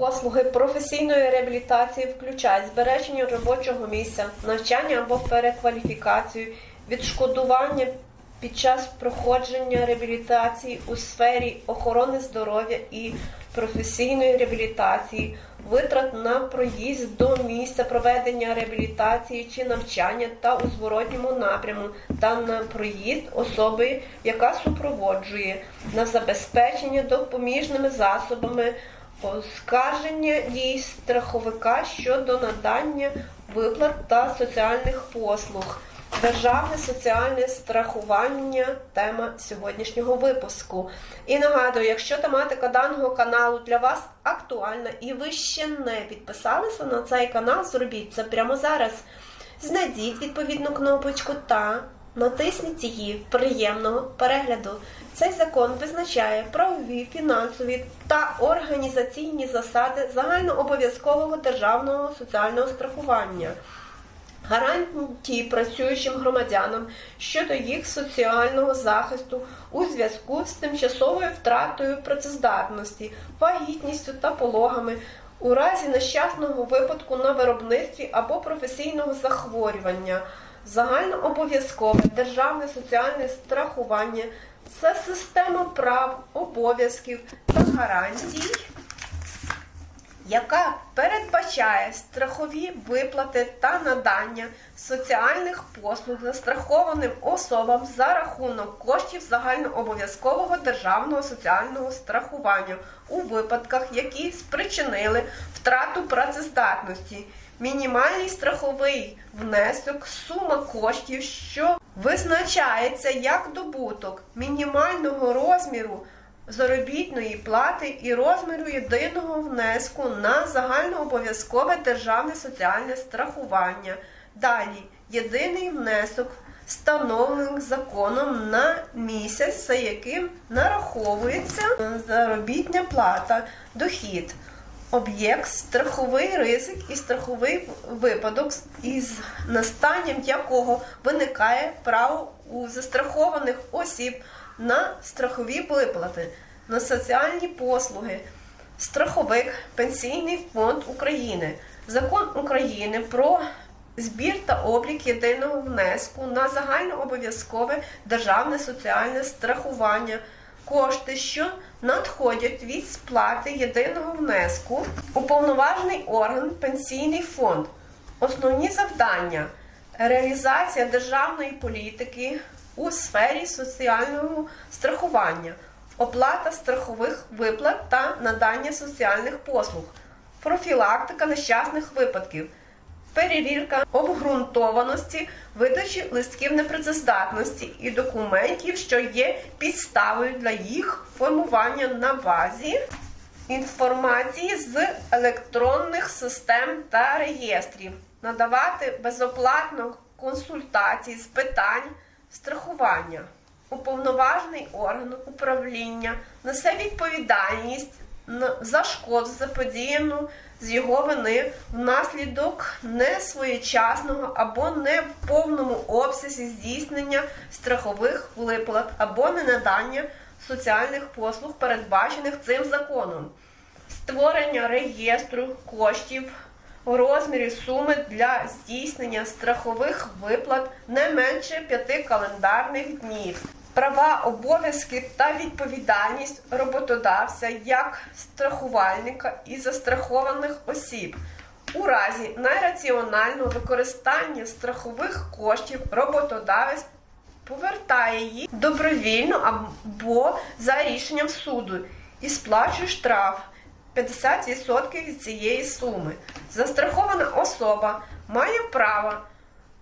Послуги професійної реабілітації включають збереження робочого місця, навчання або перекваліфікацію, відшкодування під час проходження реабілітації у сфері охорони здоров'я і професійної реабілітації, витрат на проїзд до місця проведення реабілітації чи навчання та у зворотньому напряму, та на проїзд особи, яка супроводжує, на забезпечення допоміжними засобами оскарження дій страховика щодо надання виплат та соціальних послуг. Державне соціальне страхування тема сьогоднішнього випуску. І нагадую, якщо тематика даного каналу для вас актуальна і ви ще не підписалися на цей канал, зробіть це прямо зараз. Знайдіть відповідну кнопочку та натисніть її приємного перегляду. Цей закон визначає правові, фінансові та організаційні засади загальнообов'язкового державного соціального страхування гарантії працюючим громадянам щодо їх соціального захисту у зв'язку з тимчасовою втратою працездатності, вагітністю та пологами. У разі нещасного випадку на виробництві або професійного захворювання, загальнообов'язкове державне соціальне страхування це система прав, обов'язків та гарантій яка передбачає страхові виплати та надання соціальних послуг застрахованим особам за рахунок коштів загальнообов'язкового державного соціального страхування у випадках, які спричинили втрату працездатності. Мінімальний страховий внесок, сума коштів, що визначається як добуток мінімального розміру заробітної плати і розміру єдиного внеску на загальнообов'язкове державне соціальне страхування. Далі єдиний внесок, встановлений законом на місяць, за яким нараховується заробітня плата, дохід. Об'єкт, страховий ризик і страховий випадок, із настанням якого виникає право у застрахованих осіб на страхові виплати, на соціальні послуги, страховик, Пенсійний фонд України, Закон України про збір та облік єдиного внеску на загальнообов'язкове державне соціальне страхування. Кошти, що надходять від сплати єдиного внеску, уповноважений орган Пенсійний фонд, основні завдання, реалізація державної політики у сфері соціального страхування, оплата страхових виплат та надання соціальних послуг, профілактика нещасних випадків, перевірка обґрунтованості видачі листків непрацездатності і документів, що є підставою для їх формування на базі. Інформації з електронних систем та реєстрів, надавати безоплатно консультації з питань страхування. Уповноважений орган управління несе відповідальність за шкоду заподіяну з його вини внаслідок несвоєчасного або не в повному обсязі здійснення страхових виплат або ненадання соціальних послуг, передбачених цим законом, створення реєстру коштів у розмірі суми для здійснення страхових виплат не менше 5 календарних днів. Права, обов'язки та відповідальність роботодавця як страхувальника і застрахованих осіб. У разі найраціонального використання страхових коштів роботодавець повертає їх добровільно або за рішенням суду і сплачує штраф 50% від цієї суми. Застрахована особа має право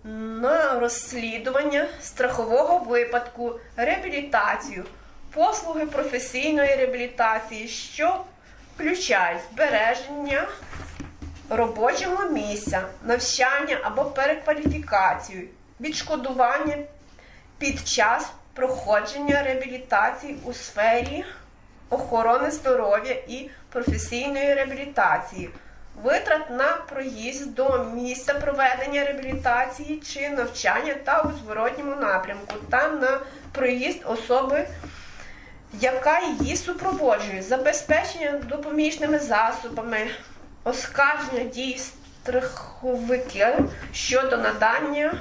на розслідування страхового випадку, реабілітацію, послуги професійної реабілітації, що включають збереження робочого місця, навчання або перекваліфікацію, відшкодування під час проходження реабілітації у сфері охорони здоров'я і професійної реабілітації, витрат на проїзд до місця проведення реабілітації чи навчання та у зворотньому напрямку, та на проїзд особи, яка її супроводжує, забезпечення допоміжними засобами, оскарження дій страховиків щодо надання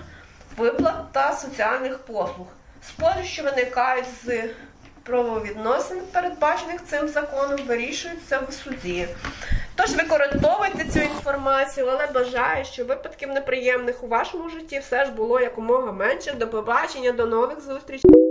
виплат та соціальних послуг, спори, що виникають з правовідносин, передбачених цим законом, вирішуються в суді. Тож використовуйте цю інформацію, але бажаю, що випадків неприємних у вашому житті все ж було якомога менше. До побачення, до нових зустрічей.